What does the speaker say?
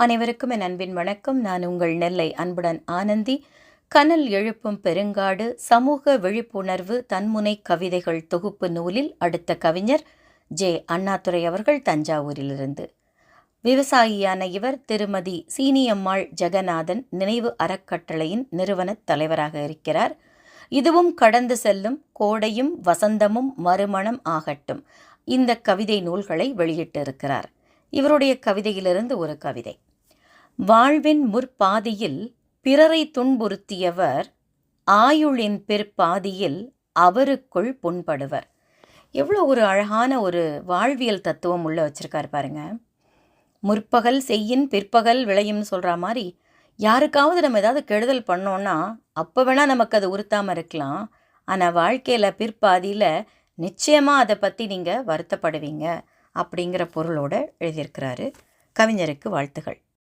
அனைவருக்கும் என் அன்பின் வணக்கம். நான் உங்கள் நெல்லை அன்புடன் ஆனந்தி. கனல் எழுப்பும் பெருங்காடு சமூக விழிப்புணர்வு தன்முனை கவிதைகள் தொகுப்பு நூலில் அடுத்த கவிஞர் ஜே. அண்ணாதுரை அவர்கள் தஞ்சாவூரிலிருந்து. விவசாயியான இவர் திருமதி சீனியம்மாள் ஜெகநாதன் நினைவு அறக்கட்டளையின் நிறுவனத் தலைவராக இருக்கிறார். இதுவும் கடந்து செல்லும் கோடையும் வசந்தமும் மறுமணம் ஆகட்டும். இந்த கவிதை நூல்களை வெளியிட்டிருக்கிறார். இவருடைய கவிதையிலிருந்து ஒரு கவிதை. வாழ்வின் முற்பாதியில் பிறரை துன்புறுத்தியவர் ஆயுளின் பிற்பாதியில் அவருக்குள் புண்படுவர். எவ்வளோ ஒரு அழகான ஒரு வாழ்வியல் தத்துவம் உள்ள வச்சுருக்காரு பாருங்க. முற்பகல் செய்யின் பிற்பகல் விளையும்னு சொல்கிற மாதிரி யாருக்காவது நம்ம ஏதாவது கெடுதல் பண்ணோன்னா அப்போ வேணால் நமக்கு அது உறுத்தாமல் இருக்கலாம். ஆனால் வாழ்க்கையில் பிற்பாதியில் நிச்சயமாக அதை பற்றி நீங்கள் வருத்தப்படுவீங்க அப்படிங்கிற பொருளோடு எழுதியிருக்கிறாரு. கவிஞருக்கு வாழ்த்துகள்.